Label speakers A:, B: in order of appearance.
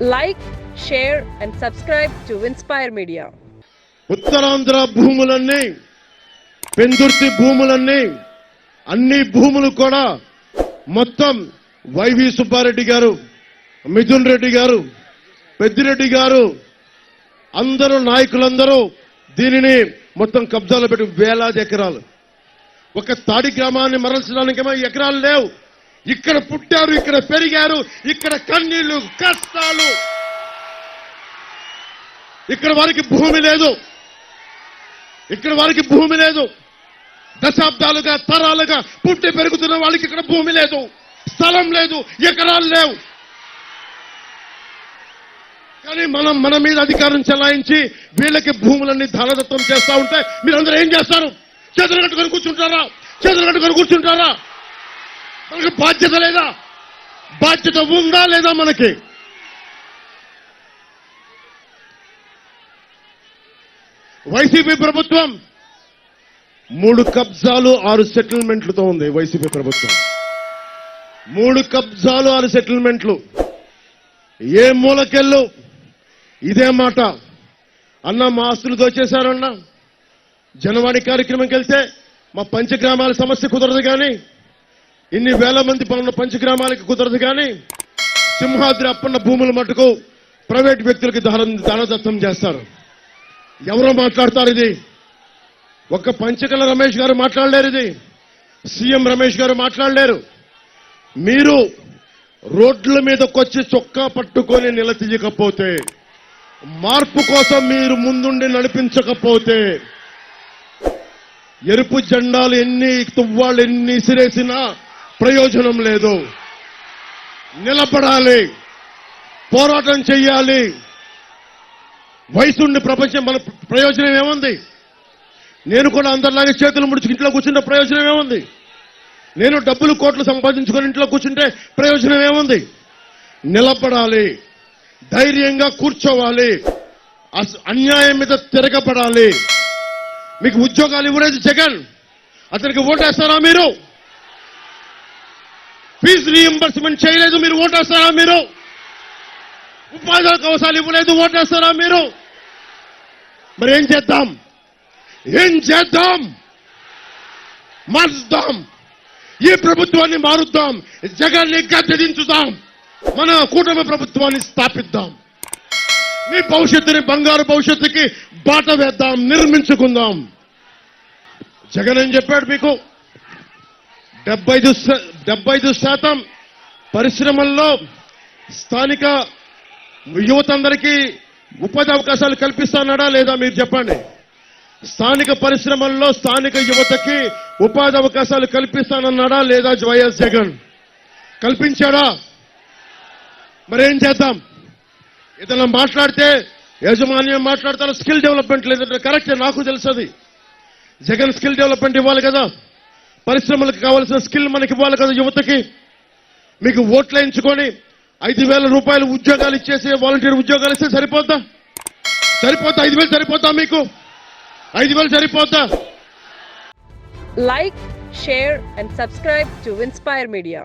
A: Like share and subscribe to inspire media
B: Uttarandhra భూములన్నీ పెందుర్తి భూములన్నీ అన్ని భూములు కూడా మొత్తం వైవి సుబ్బారెడ్డి గారు మిథున్ రెడ్డి గారు పెద్దిరెడ్డి గారు అందరూ నాయకులందరూ దీనిని మొత్తం కబ్జాలో పెట్టి వేలాది ఎకరాలు. ఒక తాడి గ్రామాన్ని మరల్చడానికేమో ఎకరాలు లేవు. ఇక్కడ పుట్టారు ఇక్కడ పెరిగారు ఇక్కడ కన్నీళ్ళు కష్టాలు. ఇక్కడ వారికి భూమి లేదు. ఇక్కడ వారికి భూమి లేదు. దశాబ్దాలుగా తరాలుగా పుట్టి పెరుగుతున్న వాళ్ళకి ఇక్కడ భూమి లేదు. స్థలం లేదు ఎకరాలు లేవు. కానీ మనం మన మీద అధికారం చెలాయించి వీళ్ళకి భూములన్నీ ధనదత్వం చేస్తూ ఉంటే మీరందరూ ఏం చేస్తారు? చేతులు కట్టుకొని కూర్చుంటారా? చేతులు కట్టుకొని కూర్చుంటారా? బాధ్యత లేదా? బాధ్యత ఉందా లేదా మనకి? వైసీపీ ప్రభుత్వం మూడు కబ్జాలు ఆరు సెటిల్మెంట్లతో ఉంది వైసీపీ ప్రభుత్వం. మూడు కబ్జాలు ఆరు సెటిల్మెంట్లు. ఏ మూలకెళ్ళు? ఇదే మాట. అన్న మా ఆస్తులు దోచేశారన్న. జనవాణి కార్యక్రమంకి వెళ్తే మా పంచగ్రామాల సమస్య కుదరదు కానీ ఇన్ని వేల మంది పనున్న పంచగ్రామాలకి కుదరదు కానీ సింహాద్రి అప్పన్న భూముల మటుకు ప్రైవేట్ వ్యక్తులకి దాన దానదత్తం చేస్తారు. ఎవరో మాట్లాడతారు ఇది? ఒక్క పంచకల రమేష్ గారు మాట్లాడలేరు ఇది. సీఎం రమేష్ గారు మాట్లాడలేరు. మీరు రోడ్ల మీదకొచ్చి చొక్కా పట్టుకొని నిలదీయకపోతే మార్పు కోసం మీరు ముందుండి నడిపించకపోతే ఎరుపు జెండాలు ఎన్ని తువ్వాళ్ళు ఎన్ని ఇసిరేసినా ప్రయోజనం లేదు. నిలబడాలి. పోరాటం చెయ్యాలి. వయసుండి ప్రపంచం మన ప్రయోజనం ఏముంది? నేను కూడా అందరిలాగే చేతులు ముడిచి ఇంట్లో కూర్చుంటే ప్రయోజనం ఏముంది? నేను డబ్బులు కోట్లు సంపాదించుకొని ఇంట్లో కూర్చుంటే ప్రయోజనం ఏముంది? నిలబడాలి. ధైర్యంగా కూర్చోవాలి. అస్- అన్యాయం మీద తిరగబడాలి. మీకు ఉద్యోగాలు ఇవ్వలేదు జగన్. అతనికి ఓటేస్తారా మీరు? ఫీజు రీఎంబర్స్మెంట్ చేయలేదు మీరు ఓటేస్తారా మీరు? ఉపాధి అవకాశాలు ఇవ్వలేదు ఓటేస్తారా మీరు? మరి ఏం చేద్దాం? ఏం చేద్దాం? మార్చుద్దాం ఈ ప్రభుత్వాన్ని మారుద్దాం. జగన్ని గద్దెదించుదాం. మన కూటమి ప్రభుత్వాన్ని స్థాపిద్దాం. మీ భవిష్యత్తుని బంగారు భవిష్యత్తుకి బాట వేద్దాం నిర్మించుకుందాం. జగన్ ఏం చెప్పాడు మీకు? డెబ్బై ఐదు డెబ్బై ఐదు శాతం పరిశ్రమల్లో స్థానిక యువత అందరికీ ఉపాధి అవకాశాలు కల్పిస్తానడా లేదా మీరు చెప్పండి? స్థానిక పరిశ్రమల్లో స్థానిక యువతకి ఉపాధి అవకాశాలు కల్పిస్తానన్నాడా లేదా వైఎస్ జగన్? కల్పించాడా? మరేం చేద్దాం? ఇతను మాట్లాడితే యాజమాన్యం మాట్లాడతారు స్కిల్ డెవలప్మెంట్ లేదంటే కరెక్ట్ నాకు తెలుసది. జగన్ స్కిల్ డెవలప్మెంట్ ఇవ్వాలి కదా. పరిశ్రమలకు కావాల్సిన స్కిల్ మనకి ఇవ్వాలి కదా యువతకి. మీకు ఓట్లు ఎంచుకొని ఐదు వేల రూపాయలు ఉద్యోగాలు ఇచ్చేసి వాలంటీర్ ఉద్యోగాలు ఇస్తే సరిపోద్దా? సరిపోతా ఐదు వేలు సరిపోతా మీకు? ఐదు వేలు సరిపోద్దా?
A: Like share and subscribe to inspire media